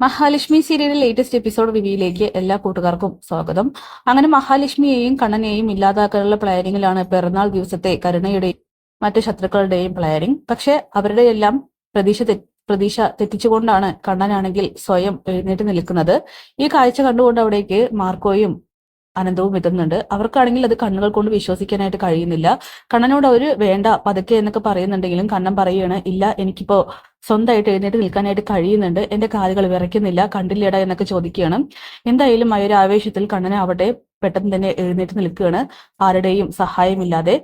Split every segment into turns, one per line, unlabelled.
മഹാലക്ഷ്മി സീരിയലിലെ latest episode റിവ്യൂയിലേക്ക് എല്ലാ കൂട്ടുകാർക്കും സ്വാഗതം. അങ്ങനെ മഹാലക്ഷ്മിയെയും കണ്ണനെയും ഇല്ലാതാക്കാനുള്ള പ്ലാനിങ്ങിലാണ് പിറന്നാൾ ദിവസത്തെ കരുണയുടെയും മറ്റു ശത്രുക്കളുടെയും പ്ലാനിങ് പക്ഷെ അവരുടെ എല്ലാം പ്രതീക്ഷ പ്രതീക്ഷ തെറ്റിച്ചുകൊണ്ടാണ് കണ്ണനാണെങ്കിൽ സ്വയം എഴുന്നേറ്റ് നിൽക്കുന്നത്. ഈ കാഴ്ച കണ്ടുകൊണ്ട് അവിടേക്ക് മാർക്കോയും അനന്തവും എത്തുന്നുണ്ട് അവർക്കാണെങ്കിൽ അത് കണ്ണുകൾ കൊണ്ട് വിശ്വസിക്കാനായിട്ട് കഴിയുന്നില്ല. കണ്ണനോട് അവർ വേണ്ട പതുക്കെ എന്നൊക്കെ പറയുന്നുണ്ടെങ്കിലും കണ്ണൻ പറയുകയാണ് ഇല്ല എനിക്കിപ്പോ സ്വന്തമായിട്ട് എഴുന്നേറ്റ് നിൽക്കാനായിട്ട് കഴിയുന്നുണ്ട്. എന്റെ കാലുകൾ വിറയ്ക്കുന്നില്ല കണ്ടില്ലേടാ എന്നൊക്കെ ചോദിക്കുകയാണ്. എന്തായാലും ആ ഒരു ആവേശത്തിൽ കണ്ണനെ അവിടെ പെട്ടെന്ന് തന്നെ എഴുന്നേറ്റ് നിൽക്കുകയാണ്. ആരുടെയും സഹായമില്ലാതെ.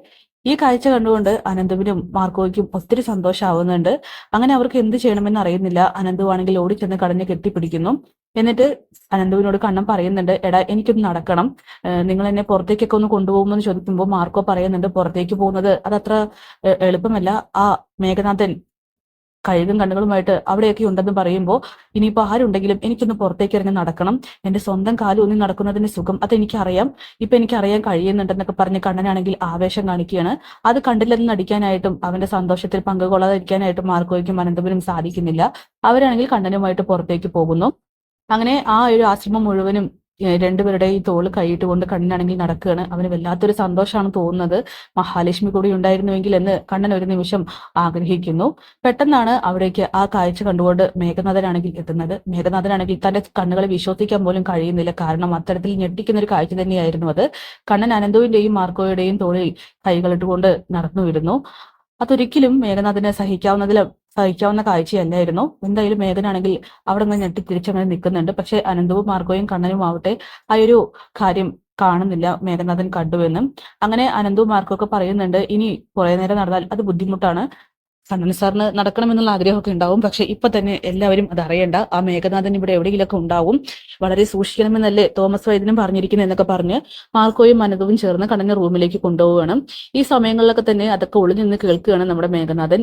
ഈ കാഴ്ച കണ്ടുകൊണ്ട് അനന്തുവിനും മാർക്കോയ്ക്കും ഒത്തിരി സന്തോഷമാവുന്നുണ്ട്. അങ്ങനെ അവർക്ക് എന്ത് ചെയ്യണമെന്ന് അറിയുന്നില്ല. അനന്തുവാണെങ്കിൽ ഓടിച്ചെന്ന് കടഞ്ഞ് കെട്ടിപ്പിടിക്കുന്നു. എന്നിട്ട് അനന്തുവിനോട് കണ്ണൻ പറയുന്നുണ്ട് എടാ എനിക്കൊന്ന് നടക്കണം. നിങ്ങൾ എന്നെ പുറത്തേക്കൊക്കെ ഒന്ന് കൊണ്ടുപോകുമെന്ന് ചോദിക്കുമ്പോൾ മാർക്കോ പറയുന്നുണ്ട് പുറത്തേക്ക് പോകുന്നത് അതത്ര എളുപ്പമല്ല. ആ മേഘനാഥൻ കഴുകും കണ്ണുകളുമായിട്ട് അവിടെയൊക്കെ ഉണ്ടെന്ന് പറയുമ്പോൾ ഇനിയിപ്പോൾ ആരുണ്ടെങ്കിലും എനിക്കൊന്ന് പുറത്തേക്ക് ഇറങ്ങി നടക്കണം. എന്റെ സ്വന്തം കാലം ഒന്നും നടക്കുന്നതിന്റെ സുഖം. അത് അതെനിക്കറിയാം. ഇപ്പൊ എനിക്ക് അറിയാൻ കഴിയുന്നുണ്ടെന്നൊക്കെ പറഞ്ഞ് കണ്ണനാണെങ്കിൽ ആവേശം കാണിക്കുകയാണ്. അത് കണ്ടില്ലെന്ന് നടിക്കാനായിട്ടും അവന്റെ സന്തോഷത്തിൽ പങ്കുകൊള്ളാതിരിക്കാനായിട്ടും മാർക്കോയ്ക്കും അനന്തപുരം സാധിക്കുന്നില്ല. അവരാണെങ്കിൽ കണ്ണനുമായിട്ട് പുറത്തേക്ക് പോകുന്നു. അങ്ങനെ ആ ഒരു ആശ്രമം മുഴുവനും രണ്ടുപേരുടെ ഈ തോൾ കൈയിട്ട് കൊണ്ട് കണ്ണനാണെങ്കിൽ നടക്കുകയാണ്. അവന് വല്ലാത്തൊരു സന്തോഷമാണ് തോന്നുന്നത്. മഹാലക്ഷ്മി കൂടി ഉണ്ടായിരുന്നുവെങ്കിൽ എന്ന് കണ്ണൻ ഒരു നിമിഷം ആഗ്രഹിക്കുന്നു. പെട്ടെന്നാണ് അവിടേക്ക് ആ കാഴ്ച കണ്ടുകൊണ്ട് മേഘനാഥനാണെങ്കിൽ എത്തുന്നത്. മേഘനാഥനാണെങ്കിൽ തന്റെ കണ്ണുകളെ വിശ്വസിക്കാൻ പോലും കഴിയുന്നില്ല. കാരണം അത്തരത്തിൽ ഞെട്ടിക്കുന്ന ഒരു കാഴ്ച തന്നെയായിരുന്നു അത്. കണ്ണൻ അനന്തുവിന്റെയും മാർക്കോയുടെയും തോളിൽ കൈകളിട്ടുകൊണ്ട് നടന്നു വിടുന്നു അതൊരിക്കലും മേഘനാഥനെ സഹിക്കാവുന്നതിൽ സഹിക്കാവുന്ന കാഴ്ച തന്നെയായിരുന്നു. എന്തായാലും മേഘനാണെങ്കിൽ അവിടെ നിന്ന് ഞെട്ടി തിരിച്ചങ്ങനെ നിൽക്കുന്നുണ്ട്. പക്ഷെ അനന്തവും മാർഗോയും കണ്ണനും ആവട്ടെ ആ ഒരു കാര്യം കാണുന്നില്ല മേഘനാഥൻ കണ്ടുവെന്നും. അങ്ങനെ അനന്തവും മാർക്കൊക്കെ പറയുന്നുണ്ട് ഇനി കുറെ നേരം നടന്നാൽ അത് ബുദ്ധിമുട്ടാണ്. കണ്ണൻ സാറിന് നടക്കണമെന്നുള്ള ആഗ്രഹമൊക്കെ ഉണ്ടാവും. പക്ഷെ ഇപ്പൊ തന്നെ എല്ലാവരും അത് അറിയണ്ട. ആ മേഘനാഥൻ ഇവിടെ എവിടെയെങ്കിലൊക്കെ ഉണ്ടാവും. വളരെ സൂക്ഷിക്കണമെന്നല്ലേ തോമസ് വൈദ്യനും പറഞ്ഞിരിക്കുന്നത് എന്നൊക്കെ പറഞ്ഞ് മാർക്കോയും മനതവും ചേർന്ന് കണ്ണനെ റൂമിലേക്ക് കൊണ്ടുപോവുകയാണ്. ഈ സമയങ്ങളിലൊക്കെ തന്നെ അതൊക്കെ ഒളിഞ്ഞു നിന്ന് കേൾക്കുകയാണ് നമ്മുടെ മേഘനാഥൻ.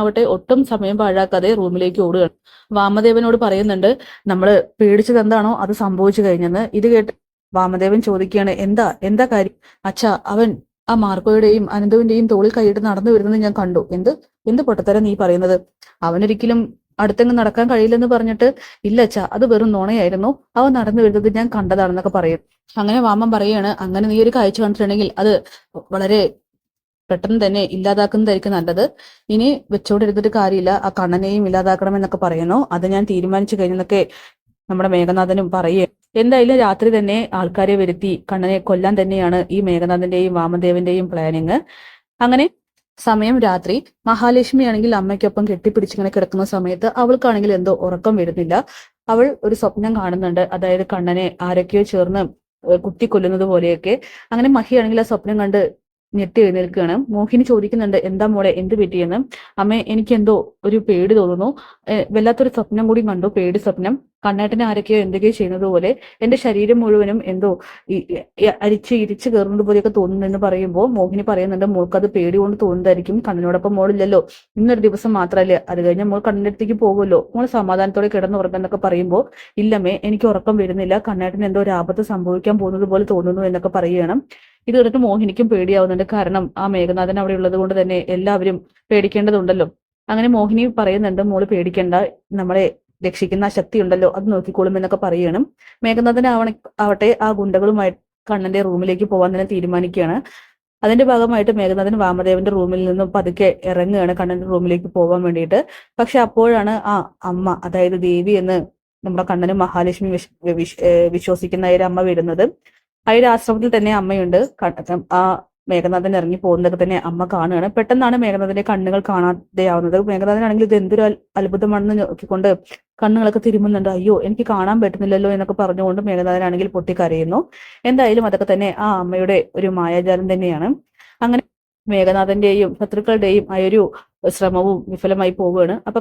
ആവട്ടെ ഒട്ടും സമയം പാഴാക്കാതെ റൂമിലേക്ക് ഓടുകയാണ്. വാമദേവനോട് പറയുന്നുണ്ട് നമ്മൾ പേടിച്ചത് എന്താണോ അത് സംഭവിച്ചു കഴിഞ്ഞെന്ന്. ഇത് കേട്ട് വാമദേവൻ ചോദിക്കുകയാണ് എന്താ? എന്താ കാര്യം? അച്ഛാ അവൻ ആ മാർക്കോയുടെയും അനന്തുവിന്റെയും തോളിൽ കൈയിട്ട് നടന്നു വരുന്നത് ഞാൻ കണ്ടു. എന്ത്? എന്ത് പൊട്ടത്തരം നീ പറയുന്നത്? അവനൊരിക്കലും അടുത്തെങ്ങ് നടക്കാൻ കഴിയില്ലെന്ന് പറഞ്ഞിട്ട് ഇല്ല അച്ഛാ അത് വെറും നുണയായിരുന്നു. അവൻ നടന്നു വരുന്നത് ഞാൻ കണ്ടതാണെന്നൊക്കെ പറയും. അങ്ങനെ വാമൻ പറയാണ് അങ്ങനെ നീ ഒരു കാഴ്ച കണ്ടിട്ടുണ്ടെങ്കിൽ അത് വളരെ പെട്ടെന്ന് തന്നെ ഇല്ലാതാക്കുന്നതായിരിക്കും നല്ലത്. ഇനി വെച്ചോണ്ടിരുന്നിട്ട് കാര്യമില്ല. ആ കണ്ണനെയും ഇല്ലാതാക്കണമെന്നൊക്കെ പറയുന്നു. അത് ഞാൻ തീരുമാനിച്ചു കഴിഞ്ഞെന്നൊക്കെ നമ്മുടെ മേഘനാഥനും പറയേ എന്തായാലും രാത്രി തന്നെ ആൾക്കാരെ വരുത്തി കണ്ണനെ കൊല്ലാൻ തന്നെയാണ് ഈ മേഘനാഥന്റെയും വാമദേവന്റെയും പ്ലാനിങ് അങ്ങനെ സമയം രാത്രി. മഹാലക്ഷ്മി ആണെങ്കിൽ അമ്മയ്ക്കൊപ്പം കെട്ടിപ്പിടിച്ചിങ്ങനെ കിടക്കുന്ന സമയത്ത് അവൾക്കാണെങ്കിൽ എന്തോ ഉറക്കം വരുന്നില്ല. അവൾ ഒരു സ്വപ്നം കാണുന്നുണ്ട്. അതായത് കണ്ണനെ ആരൊക്കെയോ ചേർന്ന് കുത്തി കുത്തിക്കൊല്ലുന്നത് പോലെയൊക്കെ. അങ്ങനെ മഹിയാണെങ്കിൽ ആ സ്വപ്നം കണ്ട് ഞെട്ടി എഴുന്നേൽക്കുകയാണ്. മോഹിനി ചോദിക്കുന്നുണ്ട് എന്താ മോളെ എന്ത് പറ്റിയെന്ന്? അമ്മ എനിക്ക് എന്തോ ഒരു പേടി തോന്നുന്നു. വല്ലാത്തൊരു സ്വപ്നം കൂടി കണ്ടു പേടി സ്വപ്നം. കണ്ണേട്ടനെ ആരൊക്കെയോ എന്തൊക്കെയോ ചെയ്യുന്നത് പോലെ എന്റെ ശരീരം മുഴുവനും എന്തോ അരിച്ച് ഇരിച്ച് കയറുന്നത് പോലെയൊക്കെ തോന്നുന്നെന്ന് പറയുമ്പോൾ മോഹിനി പറയുന്നുണ്ട് മോൾക്ക് അത് പേടി കൊണ്ട് തോന്നുന്നതായിരിക്കും കണ്ണിനോടൊപ്പം മോളില്ലല്ലോ. ഇന്നൊരു ദിവസം മാത്രമല്ലേ അത് കഴിഞ്ഞാൽ മോൾ കണ്ണിന്റെ അടുത്തേക്ക് പോകുമല്ലോ. മോൾ സമാധാനത്തോടെ കിടന്നുറങ്ങുന്നൊക്കെ പറയുമ്പോൾ ഇല്ലമ്മേ എനിക്ക് ഉറക്കം വരുന്നില്ല. കണ്ണേട്ടൻ എന്തോ ഒരു ആപത്ത് സംഭവിക്കാൻ പോകുന്നത് പോലെ തോന്നുന്നു എന്നൊക്കെ പറയുകയാണ്. ഇത് കണ്ടിട്ട് മോഹിനിക്കും പേടിയാവുന്നുണ്ട്. കാരണം ആ മേഘനാഥൻ അവിടെ ഉള്ളത് കൊണ്ട് തന്നെ എല്ലാവരും പേടിക്കേണ്ടതുണ്ടല്ലോ. അങ്ങനെ മോഹിനി പറയുന്നുണ്ട് മോൾ പേടിക്കേണ്ട. നമ്മളെ രക്ഷിക്കുന്ന ആ ശക്തി ഉണ്ടല്ലോ. അത് നോക്കിക്കോളും എന്നൊക്കെ പറയണം. മേഘനാഥൻ ആവണ ആവട്ടെ ആ ഗുണ്ടകളുമായി കണ്ണന്റെ റൂമിലേക്ക് പോവാൻ തന്നെ തീരുമാനിക്കുകയാണ്. അതിന്റെ ഭാഗമായിട്ട് മേഘനാഥൻ വാമദേവന്റെ റൂമിൽ നിന്നും പതുക്കെ ഇറങ്ങുകയാണ് കണ്ണന്റെ റൂമിലേക്ക് പോകാൻ വേണ്ടിയിട്ട്. പക്ഷെ അപ്പോഴാണ് ആ അമ്മ അതായത് ദേവി എന്ന് നമ്മുടെ കണ്ണനും മഹാലക്ഷ്മി വിശ് വിശ് വിശ്വസിക്കുന്ന ഒരു അമ്മ വരുന്നത്. ആ ആശ്രമത്തിൽ തന്നെ അമ്മയുണ്ട്. ആ മേഘനാഥൻ ഇറങ്ങി പോകുന്നതൊക്കെ തന്നെ അമ്മ കാണുകയാണ്. പെട്ടെന്നാണ് മേഘനാഥന്റെ കണ്ണുകൾ കാണാതെയാവുന്നത്. മേഘനാഥനാണെങ്കിൽ ഇത് എന്തൊരു അത്ഭുതമാണെന്ന് നോക്കിക്കൊണ്ട് കണ്ണുകളൊക്കെ തിരുമുന്നുണ്ട് അയ്യോ എനിക്ക് കാണാൻ പറ്റുന്നില്ലല്ലോ എന്നൊക്കെ പറഞ്ഞുകൊണ്ട് മേഘനാഥനാണെങ്കിൽ പൊട്ടിക്കരയുന്നു. എന്തായാലും അതൊക്കെ തന്നെ ആ അമ്മയുടെ ഒരു മായാജാലം തന്നെയാണ്. അങ്ങനെ മേഘനാഥന്റെയും ശത്രുക്കളുടെയും ആ ഒരു ശ്രമവും വിഫലമായി പോവുകയാണ്. അപ്പൊ